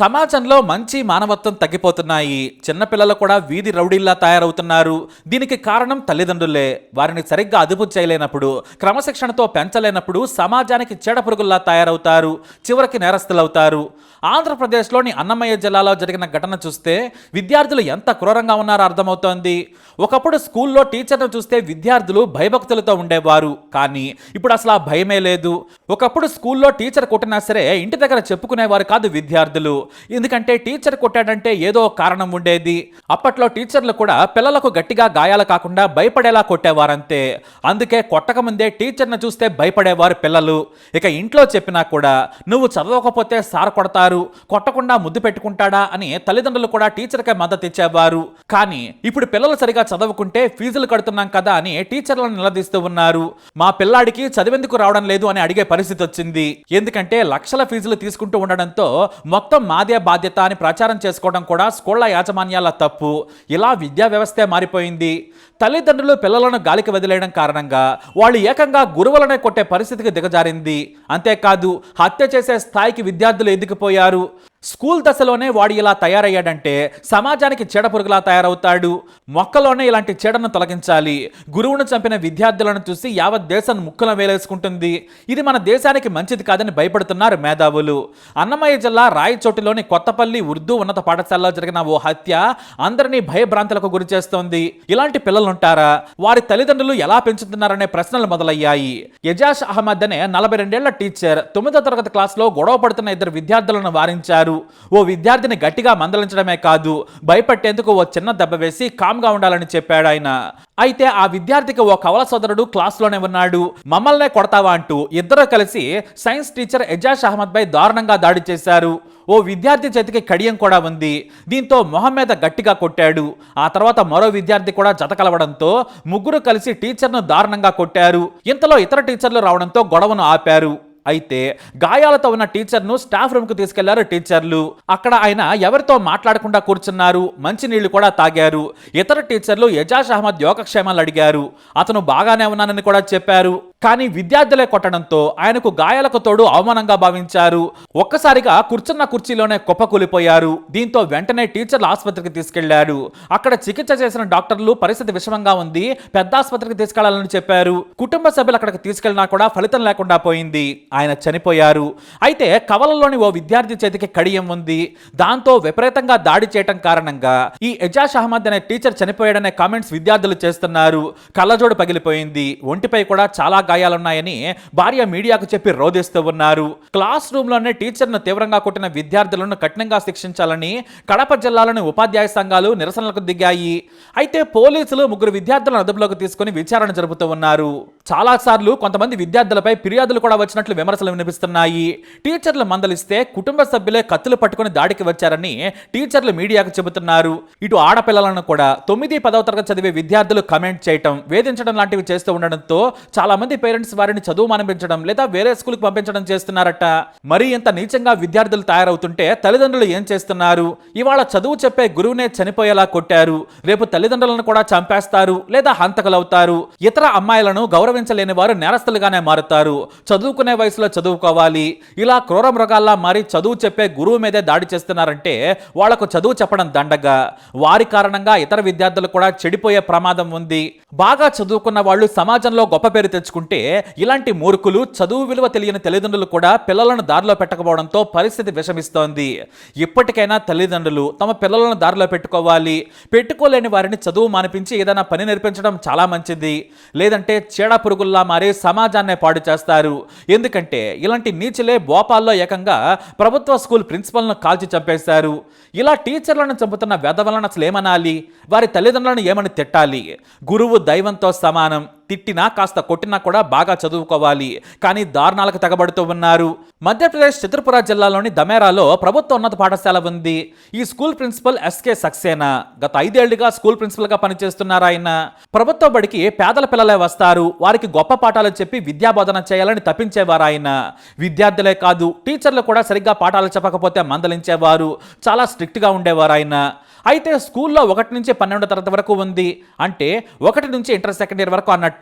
సమాజంలో మంచి మానవత్వం తగ్గిపోతున్నాయి. చిన్నపిల్లలు కూడా వీధి రౌడీల్లా తయారవుతున్నారు. దీనికి కారణం తల్లిదండ్రులే. వారిని సరిగ్గా అదుపు చేయలేనప్పుడు క్రమశిక్షణతో పెంచలేనప్పుడు సమాజానికి చెడపురుగుల్లా తయారవుతారు. చివరికి నేరస్తులవుతారు. ఆంధ్రప్రదేశ్లోని అన్నమయ్య జిల్లాలో జరిగిన ఘటన చూస్తే విద్యార్థులు ఎంత క్రూరంగా ఉన్నారో అర్థమవుతోంది. ఒకప్పుడు స్కూల్లో టీచర్ను చూస్తే విద్యార్థులు భయభక్తులతో ఉండేవారు. కానీ ఇప్పుడు అసలు ఆ భయమే లేదు. ఒకప్పుడు స్కూల్లో టీచర్ కొట్టినా సరే ఇంటి దగ్గర చెప్పుకునేవారు కాదు విద్యార్థులు. ఎందుకంటే టీచర్ కొట్టాడంటే ఏదో కారణం ఉండేది. అప్పట్లో టీచర్లు కూడా పిల్లలకు గట్టిగా గాయాలు కాకుండా భయపడేలా కొట్టేవారంతే. అందుకే కొట్టకముందే టీచర్ను చూస్తే భయపడేవారు పిల్లలు. ఇక ఇంట్లో చెప్పినా కూడా నువ్వు చదవకపోతే సార్ కొడతారు కొట్టకుండా ముద్దు పెట్టుకుంటాడా అని తల్లిదండ్రులు కూడా టీచర్కే మద్దతు ఇచ్చేవారు. కానీ ఇప్పుడు పిల్లలు సరిగా చదవకుంటే ఫీజులు కడుతున్నాం కదా అని టీచర్లను నిలదీస్తూ ఉన్నారు. మా పిల్లాడికి చదివేందుకు రావడం లేదు అని అడిగే పరిస్థితి వచ్చింది. ఎందుకంటే లక్షల ఫీజులు తీసుకుంటూ ఉండడంతో మొత్తం మాదే బాధ్యత అని ప్రచారం చేసుకోవడం కూడా స్కూళ్ళ యాజమాన్యాల తప్పు. ఇలా విద్యా వ్యవస్థే మారిపోయింది. తల్లిదండ్రులు పిల్లలను గాలికి వదిలేయడం కారణంగా వాళ్ళు ఏకంగా గురువులనే కొట్టే పరిస్థితికి దిగజారింది. అంతేకాదు హత్య చేసే స్థాయికి విద్యార్థులు ఎదిగిపోయారు స్కూల్ దశలోనే వాడు ఇలా తయారయ్యాడంటే సమాజానికి చీడపురుగులా తయారవుతాడు. మొక్కలోనే ఇలాంటి చీడను తొలగించాలి. గురువును చంపిన విద్యార్థులను చూసి యావత్ దేశం ముక్కున వేలేసుకుంటుంది. ఇది మన దేశానికి మంచిది కాదని భయపడుతున్నారు మేధావులు. అన్నమయ్య జిల్లా రాయచోటిలోని కొత్తపల్లి ఉర్దూ ఉన్నత పాఠశాలలో జరిగిన ఓ హత్య అందరినీ భయభ్రాంతులకు గురి చేస్తోంది. ఇలాంటి పిల్లలుంటారా? వారి తల్లిదండ్రులు ఎలా పెంచుతున్నారనే ప్రశ్నలు మొదలయ్యాయి. యజాష్ అహ్మద్ అనే నలభై రెండేళ్ళ టీచర్ తొమ్మిదో తరగతి క్లాస్లో గొడవ పడుతున్న ఇద్దరు విద్యార్థులను వారించారు. ఓ విద్యార్థిని గట్టిగా మందలించడమే కాదు భయపట్టేందుకు ఓ చిన్న దెబ్బ వేసి కామ్గా ఉండాలని చెప్పాడు ఆయన. అయితే ఆ విద్యార్థికి ఓ కవల సోదరుడు క్లాస్లోనే ఉన్నాడు. మమ్మల్నే కొడతావా? అంటూ ఇద్దరు కలిసి సైన్స్ టీచర్ ఎజాష్ అహ్మద్ పై దారుణంగా దాడి చేశారు. ఓ విద్యార్థి చేతికి కడియం కూడా ఉంది. దీంతో మొహం మీద గట్టిగా కొట్టాడు. ఆ తర్వాత మరో విద్యార్థి కూడా జత కలవడంతో ముగ్గురు కలిసి టీచర్ను దారుణంగా కొట్టారు. ఇంతలో ఇతర టీచర్లు రావడంతో గొడవను ఆపారు. అయితే గాయాలతో ఉన్న టీచర్ను స్టాఫ్ రూమ్కు తీసుకెళ్ళారు టీచర్లు. అక్కడ ఆయన ఎవరితో మాట్లాడకుండా కూర్చున్నారు మంచినీళ్ళు కూడా తాగారు. ఇతర టీచర్లు ఎజాజ్ అహ్మద్ యోగక్షేమాలు అడిగారు. అతను బాగానే ఉన్నానని కూడా చెప్పారు. కానీ విద్యార్థులే కొట్టడంతో ఆయనకు గాయాలకు తోడు అవమానంగా భావించారు. ఒక్కసారిగా కూర్చున్న కుర్చీలోనే కుప్పకూలిపోయారు. దీంతో వెంటనే టీచర్లు ఆసుపత్రికి తీసుకెళ్ళారు. అక్కడ చికిత్స చేసిన డాక్టర్లు పరిస్థితి విషమంగా ఉంది. పెద్ద ఆసుపత్రికి తీసుకెళ్ళాలని చెప్పారు. కుటుంబ సభ్యులు అక్కడికి తీసుకెళ్ళినా కూడా ఫలితం లేకుండా పోయింది. ఆయన చనిపోయారు. అయితే కవలలోని ఓ విద్యార్థి చేతికి కడియం ఉంది. దాంతో విపరీతంగా దాడి చేయటం కారణంగా ఈ ఎజాజ్ అహ్మద్ అనే టీచర్ చనిపోయాడనే కామెంట్స్ విద్యార్థులు చేస్తున్నారు. కళ్ళజోడు పగిలిపోయింది. ఒంటిపై కూడా చాలా గాయాలున్నాయని భార్య మీడియాకు చెప్పి రోధిస్తూ ఉన్నారు. క్లాస్ రూమ్లోనే టీచర్ను తీవ్రంగా కొట్టిన విద్యార్థులను కఠినంగా శిక్షించాలని కడప జిల్లాలోని ఉపాధ్యాయ సంఘాలు నిరసనలకు దిగాయి. అయితే పోలీసులు ముగ్గురు విద్యార్థులను అదుపులోకి తీసుకుని విచారణ జరుపుతూ ఉన్నారు. చాలా సార్లు కొంతమంది విద్యార్థులపై ఫిర్యాదులు కూడా వచ్చినట్లు విమర్శలు వినిపిస్తున్నాయి. టీచర్లు మందలిస్తే కుటుంబ సభ్యులే కత్తులు పట్టుకుని దాడికి వచ్చారని టీచర్లు మీడియాకు చెబుతున్నారు. ఇటు ఆడపిల్లలను కూడా తొమ్మిది పదవ తరగతి చదివే విద్యార్థులు కమెంట్ చేయటం వేధించడం లాంటివి చేస్తూ ఉండడంతో చాలా మంది పేరెంట్స్ వారిని చదువు మానిపించడం లేదా వేరే స్కూల్కి పంపించడం చేస్తున్నారట. మరి ఇంత నీచంగా విద్యార్థులు తయారవుతుంటే తల్లిదండ్రులు ఏం చేస్తున్నారు? ఇవాళ చదువు చెప్పే గురువునే చనిపోయేలా కొట్టారు. రేపు తల్లిదండ్రులను కూడా చంపేస్తారు లేదా హంతకులవుతారు. ఇతర అమ్మాయిలను గౌరవించలేని వారు నేరస్తులుగానే మారుతారు. చదువుకునే వయసులో చదువుకోవాలి. ఇలా క్రూర మృగాల్లా మారి చదువు చెప్పే గురువు మీదే దాడి చేస్తున్నారంటే వాళ్ళకు చదువు చెప్పడం దండగా. వారి కారణంగా ఇతర విద్యార్థులు కూడా చెడిపోయే ప్రమాదం ఉంది. బాగా చదువుకున్న వాళ్ళు సమాజంలో గొప్ప పేరు తెచ్చుకుంటే ఇలాంటి మూర్ఖులు చదువు విలువ తెలియని తల్లిదండ్రులు కూడా పిల్లలను దారిలో పెట్టకపోవడంతో పరిస్థితి విషమిస్తోంది. ఇప్పటికైనా తల్లిదండ్రులు తమ పిల్లలను దారిలో పెట్టుకోవాలి. పెట్టుకోలేని వారిని చదువు మానిపించి ఏదైనా పని నేర్పించడం చాలా మంచిది. లేదంటే చీడ పురుగుల్లా మారి సమాజాన్నే పాడు చేస్తారు. ఎందుకంటే ఇలాంటి నీచులే భోపాల్లో ఏకంగా ప్రభుత్వ స్కూల్ ప్రిన్సిపల్ను కాల్చి చంపేశారు. ఇలా టీచర్లను చంపుతున్న వెధవలను అసలు ఏమనాలి వారి తల్లిదండ్రులను ఏమని తిట్టాలి? గురువు దైవంతో సమానం. తిట్టినా కాస్త కొట్టినా కూడా బాగా చదువుకోవాలి. కానీ దారుణాలకు తెగబడుతూ ఉన్నారు. మధ్యప్రదేశ్ చిత్రపుర జిల్లాలోని దమేరాలో ప్రభుత్వ ఉన్నత పాఠశాల ఉంది. ఈ స్కూల్ ప్రిన్సిపల్ ఎస్కే సక్సేనా గత ఐదేళ్ళుగా స్కూల్ ప్రిన్సిపల్గా పనిచేస్తున్నారు ఆయన. ప్రభుత్వ బడికి పేదల పిల్లలే వస్తారు. వారికి గొప్ప పాఠాలు చెప్పి విద్యాబోధన చేయాలని తప్పించేవారు ఆయన. విద్యార్థులే కాదు టీచర్లు కూడా సరిగ్గా పాఠాలు చెప్పకపోతే మందలించేవారు. చాలా స్ట్రిక్ట్గా ఉండేవారు ఆయన. అయితే స్కూల్లో ఒకటి నుంచి పన్నెండో తరగతి వరకు ఉంది. అంటే ఒకటి నుంచి ఇంటర్ సెకండ్ ఇయర్ వరకు అన్నట్టు.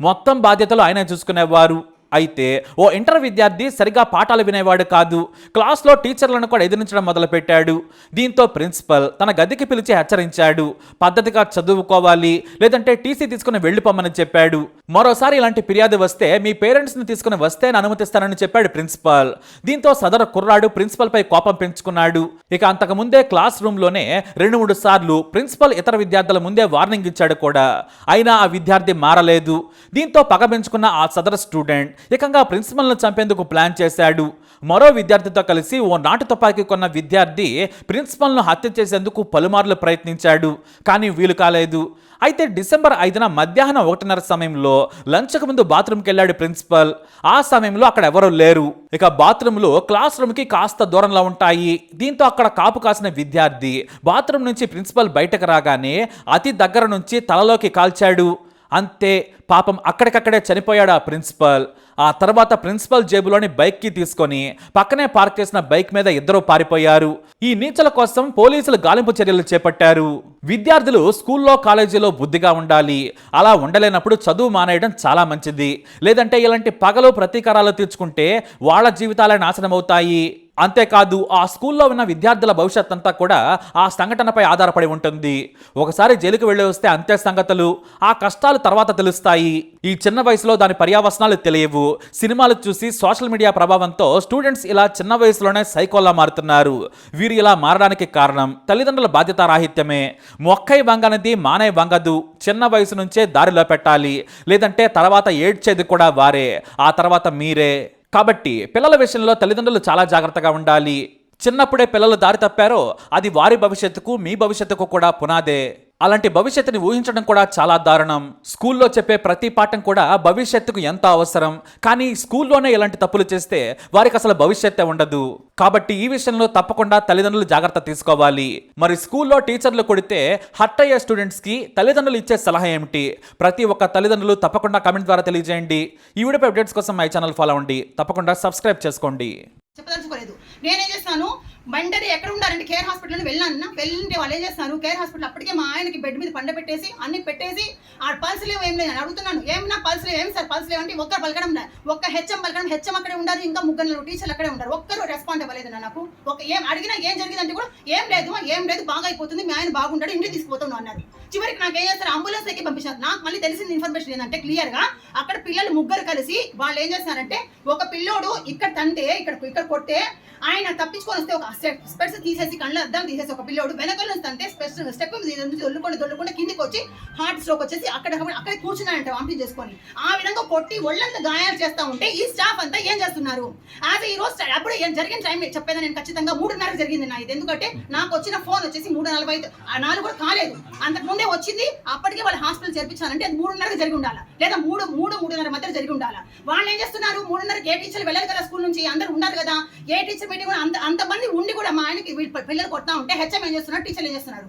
మొత్తం బాధ్యతలు ఆయన చూసుకునేవారు. అయితే ఓ ఇంటర్ విద్యార్థి సరిగా పాఠాలు వినేవాడు కాదు. క్లాస్లో టీచర్లను కూడా ఎదిరించడం మొదలుపెట్టాడు. దీంతో ప్రిన్సిపల్ తన గదికి పిలిచి హెచ్చరించాడు. పద్ధతిగా చదువుకోవాలి లేదంటే టీసీ తీసుకుని వెళ్ళిపోమని చెప్పాడు. మరోసారి ఇలాంటి ఫిర్యాదు వస్తే మీ పేరెంట్స్ని తీసుకుని వస్తే అనుమతిస్తానని చెప్పాడు ప్రిన్సిపల్. దీంతో సదరు కుర్రాడు ప్రిన్సిపల్పై కోపం పెంచుకున్నాడు. ఇక అంతకుముందే క్లాస్ రూమ్లోనే రెండు మూడు సార్లు ప్రిన్సిపల్ ఇతర విద్యార్థుల ముందే వార్నింగ్ ఇచ్చాడు కూడా. అయినా ఆ విద్యార్థి మారలేదు. దీంతో పగ పెంచుకున్న ఆ సదరు స్టూడెంట్ ఏకంగా ప్రిన్సిపల్ను చంపేందుకు ప్లాన్ చేశాడు. మరో విద్యార్థితో కలిసి ఓ నాటు తుపాకీ కొన్న విద్యార్థి ప్రిన్సిపల్ను హత్య చేసేందుకు పలుమార్లు ప్రయత్నించాడు కానీ వీలు కాలేదు. అయితే డిసెంబర్ ఐదున మధ్యాహ్నం ఒకటిన్నర సమయంలో లంచ్కు ముందు బాత్రూమ్కి వెళ్ళాడు ప్రిన్సిపల్. ఆ సమయంలో అక్కడ ఎవరూ లేరు. ఇక బాత్రూంలో క్లాస్ రూమ్కి కాస్త దూరంలో ఉంటాయి. దీంతో అక్కడ కాపు కాసిన విద్యార్థి బాత్రూమ్ నుంచి ప్రిన్సిపల్ బయటకు రాగానే అతి దగ్గర నుంచి తలలోకి కాల్చాడు. అంతే పాపం అక్కడికక్కడే చనిపోయాడు ఆ ప్రిన్సిపల్. ఆ తర్వాత ప్రిన్సిపల్ జేబులోని బైక్కి తీసుకొని పక్కనే పార్క్ చేసిన బైక్ మీద ఇద్దరు పారిపోయారు. ఈ నీచల కోసం పోలీసులు గాలింపు చర్యలు చేపట్టారు. విద్యార్థులు స్కూల్లో కాలేజీలో బుద్ధిగా ఉండాలి. అలా ఉండలేనప్పుడు చదువు మానేయడం చాలా మంచిది. లేదంటే ఇలాంటి పగలు ప్రతీకారాలు తీర్చుకుంటే వాళ్ళ జీవితాలే నాశనం అవుతాయి అంతేకాదు ఆ స్కూల్లో ఉన్న విద్యార్థుల భవిష్యత్ అంతా కూడా ఆ సంఘటనపై ఆధారపడి ఉంటుంది. ఒకసారి జైలుకు వెళ్ళి వస్తే అంతే సంగతులు ఆ కష్టాలు తర్వాత తెలుస్తాయి. ఈ చిన్న వయసులో దాని పర్యావసనాలు తెలియవు. సినిమాలు చూసి సోషల్ మీడియా ప్రభావంతో స్టూడెంట్స్ ఇలా చిన్న వయసులోనే సైకోల్లా మారుతున్నారు. వీరు ఇలా మారడానికి కారణం తల్లిదండ్రుల బాధ్యత రాహిత్యమే. మొక్కై వంగనది మానే వంగదు చిన్న వయసు నుంచే దారిలో పెట్టాలి. లేదంటే తర్వాత ఏడ్చేది కూడా వారే. ఆ తర్వాత మీరే. కాబట్టి పిల్లల విషయంలో తల్లిదండ్రులు చాలా జాగ్రత్తగా ఉండాలి. చిన్నప్పుడే పిల్లలు దారి తప్పారో అది వారి భవిష్యత్తుకు మీ భవిష్యత్తుకు కూడా పునాదే. అలాంటి భవిష్యత్తుని ఊహించడం కూడా చాలా దారుణం. స్కూల్లో చెప్పే ప్రతి పాఠం కూడా భవిష్యత్తుకు ఎంత అవసరం? కానీ స్కూల్లోనే ఇలాంటి తప్పులు చేస్తే వారికి అసలు భవిష్యత్తే ఉండదు. కాబట్టి ఈ విషయంలో తప్పకుండా తల్లిదండ్రులు జాగ్రత్త తీసుకోవాలి. మరి స్కూల్లో టీచర్లు కొడితే హర్ట్ అయ్యే స్టూడెంట్స్కి తల్లిదండ్రులు ఇచ్చే సలహా ఏమిటి? ప్రతి ఒక్క తల్లిదండ్రులు తప్పకుండా కమెంట్ ద్వారా తెలియజేయండి. ఈ వీడియో అప్డేట్స్ కోసం మై ఛానల్ ఫాలో అవ్వండి. తప్పకుండా సబ్స్క్రైబ్ చేసుకోండి. చెప్పదలుచుకోలేదు. నేనేం చేస్తాను? బండరి ఎక్కడ ఉండాలంటే కేర్ హాస్పిటల్ వెళ్ళాను వెళ్ళింటే వాళ్ళు ఏం చేస్తున్నారు? కేర్ హాస్పిటల్ అప్పటికే మా ఆయనకి బెడ్ మీద పండ పెట్టేసి అన్ని పెట్టేసి ఆ పల్స్ లేవు ఏం లేదు అని అడుగుతున్నాను. ఏం పల్స్ లేవు ఏం సార్ పల్స్ లేవు అంటే ఒక్కరు పలకడం లే. ఒక్క హెచ్ఎం పలకడం హెచ్ఎం అక్కడే ఉండాలి ఇంకా ముగ్గురు టీచర్లు అక్కడే ఉంటారు ఒక్కరు రెస్పాండ్ అవ్వలేదు నాకు. ఒక ఏం అడిగినా ఏం జరిగిందంటే కూడా ఏం లేదు ఏం లేదు బాగా అయిపోతుంది మీ ఆయన బాగుంటాడు ఇంటికి తీసుకుపోతాను అన్నారు. చివరికి నాకు ఏం చేస్తారు? అంబులెన్స్ ఎక్కి పంపించారు. నాకు మళ్ళీ తెలిసిన ఇన్ఫర్మేషన్ ఏంటంటే క్లియర్గా అక్కడ పిల్లలు ముగ్గురు కలిసి వాళ్ళు ఏం చేస్తున్నారంటే ఒక పిల్లోడు ఇక్కడ తంటే ఇక్కడ ఇక్కడ కొట్టే ఆయన తప్పించుకొని వస్తే ఒక స్పెట్స్ తీసేసి కళ్ళ అద్దం తీసేసి ఒక పిల్లోడు వెనకలు నుంచి తంటే స్పెట్స్ స్టెప్ నుంచి దొల్లుకొని దొల్లుకుండా కిందికి వచ్చి హార్ట్ స్ట్రోక్ వచ్చేసి అక్కడ అక్కడ కూర్చున్నాయంట వామిటింగ్ చేసుకొని. ఆ విధంగా కొట్టి ఒళ్ళంతా గాయాలు చేస్తా ఉంటే ఈ స్టాఫ్ అంతా ఏం చేస్తున్నారు? యాజ్ ఈ రోజు అప్పుడు ఏం జరిగిన టైం చెప్పేదా నేను ఖచ్చితంగా మూడున్నర జరిగింది నా ఇది ఎందుకంటే నాకు వచ్చిన ఫోన్ వచ్చేసి మూడు నలభై ఐదు నాలుగు కూడా కాలేదు. అంతకు ముందే వచ్చింది అప్పటికే వాళ్ళు హాస్పిటల్ చేర్పించాలంటే అది మూడున్నరకు జరిగి ఉండాలి? లేదా మూడు మూడు మూడున్నర మధ్య జరిగి ఉండాలి? వాళ్ళు ఏం చేస్తున్నారు? మూడున్నరకి ఏ టీచర్లు వెళ్ళాలి కదా స్కూల్ నుంచి అందరూ ఉన్నారు కదా. ఏ టీచర్ మీటింగ్ కూడా అంత అంతమంది ఉండి కూడా మా ఆయనకి పిల్లలు కొడతా ఉంటే హెచ్ఎం ఏం చేస్తున్నారు టీచర్లు ఏం చేస్తున్నారు?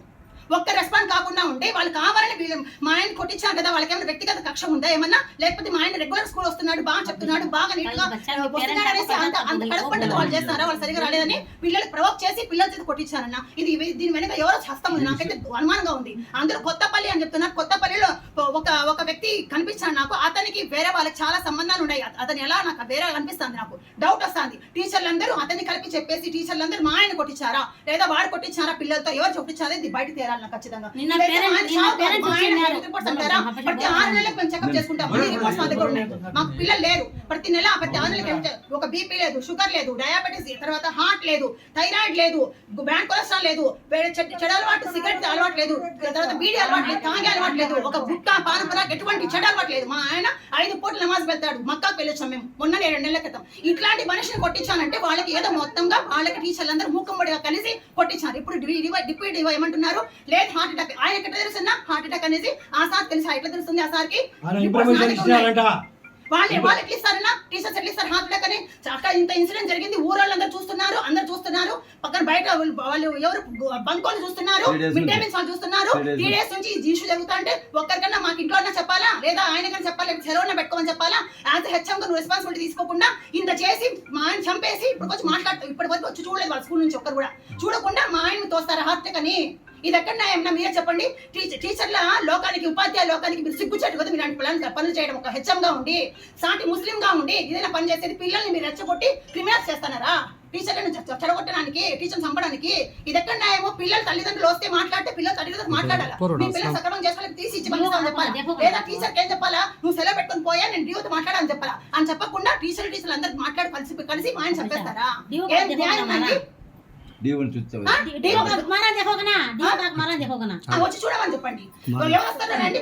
ఒక్క రెస్పాండ్ కాకుండా ఉంటే వాళ్ళు కావాలని మా ఆయన కొట్టించారు కదా వాళ్ళకి ఏమైనా వ్యక్తిగత కక్ష ఉందా ఏమన్నా? లేకపోతే మా ఆయన రెగ్యులర్ స్కూల్ వస్తున్నాడు బాగా చెప్తున్నాడు బాగా నీట్గా వస్తున్నాడు అనేసి అంత అంత వాళ్ళు చేస్తారా? వాళ్ళు సరిగా రాలేదని పిల్లలు ప్రవోక్ చేసి పిల్లల చేతి కొట్టించారన్న. ఇది దీని వెనుక ఎవరో హస్తం ఉంది. నాకైతే అనుమానంగా ఉంది. అందరూ కొత్తపల్లి అని చెప్తున్నారు. కొత్తపల్లిలో ఒక ఒక వ్యక్తి కనిపించాడు నాకు. అతనికి వేరే వాళ్ళకి చాలా సంబంధాలు ఉన్నాయి. అత- అతను ఎలా నాకు వేరే అనిపిస్తుంది నాకు? డౌట్ వస్తుంది. టీచర్లందరూ అతన్ని కలిపి చెప్పేసి టీచర్లందరూ మా ఆయన కొట్టించారా? లేదా వాడు కొట్టించారా పిల్లలతో? ఎవరు కొట్టించారా ఇది బయట తేరాలి నాకు ఖచ్చితంగా? ప్రతి ఆరు నెలలకు మేము చెకప్ చేసుకుంటాం. మాకు పిల్లలు లేరు. ప్రతి నెల ప్రతి ఆరు నెలలకు వెళ్తే ఒక బీపీ లేదు షుగర్ లేదు డయాబెటీస్ తర్వాత హార్ట్ లేదు థైరాయిడ్ లేదు బ్యాడ్ కొలెస్ట్రాల్ లేదు చెడ్ అలవాటు సిగరెట్ అలవాటు లేదు తర్వాత బీడీ అలవాటు లేదు తాగే అలవాటు లేదు ఒక గుట్ట పానపరా ఎటువంటి చెడు అలవాటు లేదు. మా ఆయన ఐదు పూటలు నమాజ్ పెడతాడు మక్కాకు వెళ్ళొచ్చాం మేము మొన్న రెండు నెలల క్రితం. ఇట్లాంటి మనిషిని కొట్టించానంటే వాళ్ళకి ఏదో మొత్తంగా వాళ్ళకి టీచర్లు అందరూ మూకమ్మడిగా కలిసి కొట్టించారు. ఇప్పుడు డిప్యూటీ ఏమంటున్నారు? లేదు హార్ట్ అటాక్ ఆయన ఎట్లా తెలుస్తున్నా హార్ట్ అటాక్ అనేది ఆ సార్ తెలుసా? ఎట్లా తెలుస్తుంది ఆ సార్కి? ఆయన వాళ్ళు వాళ్ళు ఎట్లా ఇస్తారన్నా టీచర్స్ ఎట్లా ఇస్తారు అటాక్ అని అక్కడ ఇంత ఇన్సిడెంట్ జరిగింది ఊరోళ్ళందరూ చూస్తున్నారు అందరూ చూస్తున్నారు పక్కన బయట వాళ్ళు ఎవరు బంకోలు చూస్తున్నారు మిడ్ డే. మీల్స్ వాళ్ళు చూస్తున్నారు త్రీ డేస్ నుంచి. ఇష్యూ జరుగుతా అంటే ఒక్కరికన్నా మాకు ఇంట్లో అన్నా చెప్పాలా? లేదా ఆయనకన్నా చెప్పాలా? లేకపోతే సెలవున పెట్టుకోమని చెప్పాలా? యాజ్ హెచ్ఎం నువ్వు రెస్పాన్సిబిలిటీ తీసుకోకుండా ఇంత చేసి మా ఆయన చంపేసి ఇప్పుడు వచ్చి మాట్లాడుతూ ఇప్పటి వరకు వచ్చి చూడలేదు వాళ్ళ స్కూల్ నుంచి ఒక్కరు కూడా. చూడకుండా మా ఆయన తోస్తారు హార్ట్ అని ఇది ఎక్కడ న్యాయం మీరే చెప్పండి? టీచర్ టీచర్ల లోకానికి ఉపాధ్యాయ లోకానికి మీరు సిగ్గుచేటు కదా మీరు అలాంటి పిల్లలు పనులు చేయడం ఒక హెచ్ఎంగా ఉండి సాటి ముస్లింగా ఉండి ఏదైనా పని చేసేది పిల్లల్ని మీరు రెచ్చగొట్టి క్రిమినల్స్ చేస్తున్నారా టీచర్లను చెడగొట్టడానికి టీచర్ చంపడానికి ఇది ఎక్కడ న్యాయమో పిల్లలు తల్లిదండ్రులు వస్తే మాట్లాడితే పిల్లలు తల్లిదండ్రులు మాట్లాడాలా? మీ పిల్లలు సక్రమం చేసుకోవాలి తీసి ఇచ్చి పంపిస్తామని చెప్పాలా? లేదా టీచర్కి ఏం చెప్పాలా? నువ్వు సెలవు పెట్టుకొని పోయా నేను డ్యూటీ మాట్లాడని చెప్పాలా? అని చెప్పకుండా టీచర్ టీచర్లు అందరికి మాట్లాడి కలిసి కలిసి మా ఆయన చంపేస్తారా ఏం న్యాయం అండి? దేవుని చూస్తావు. చూడమని చెప్పండి.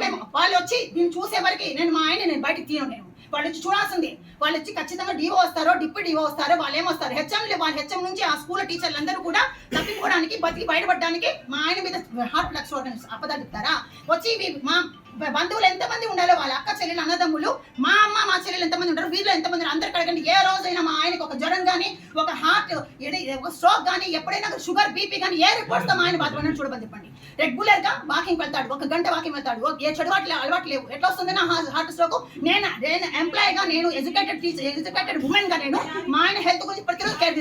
మేము వాళ్ళు వచ్చి నేను చూసే వరకు నేను మా ఆయన నేను బయటికి తీయను వాళ్ళు వచ్చి చూడాల్సింది. వాళ్ళు వచ్చి ఖచ్చితంగా డివో వస్తారో డిప్ డివో వస్తారో వాళ్ళు ఏమొస్తారు. హెచ్ఎం వాళ్ళ హెచ్ఎం నుంచి ఆ స్కూల్ టీచర్లు అందరూ కూడా తప్పించుకోవడానికి బతికి బయటపడడానికి మా ఆయన మీద హార్ట్ లక్ష అపదాడుతారా వచ్చి మా బంధువులు ఎంతమంది ఉండాలో వాళ్ళ అక్క చెల్లెలు అన్నదమ్ములు మా అమ్మ ఎంతమంది ఉంటారు వీళ్ళు ఎంతమంది ఉన్నారు? అందరు కడగండి ఏ రోజైనా మా ఆయనకు ఒక జ్వరం కానీ ఒక హార్ట్ ఒక స్ట్రోక్ కానీ ఎప్పుడైనా షుగర్ బీపీ కానీ ఏ రిపోర్ట్స్ మా ఆయన బాధపడిన చూడమని చెప్పండి. రెగ్యులర్గా వాకింగ్ వెళ్తాడు ఒక గంట వాకింగ్ వెళ్తాడు. ఏ చెడు అలవాటు లేవు. ఎట్లా వస్తుంది నా హార్ట్ స్ట్రోక్ నేను నేను ఎంప్లాయ్గా నేను ఎడ్యుకేటెడ్ టీచర్ ఎడ్యుకేటెడ్ ఉమెన్గా నేను మా ఆయన హెల్త్ గురించి ప్రతిరోజు కేర్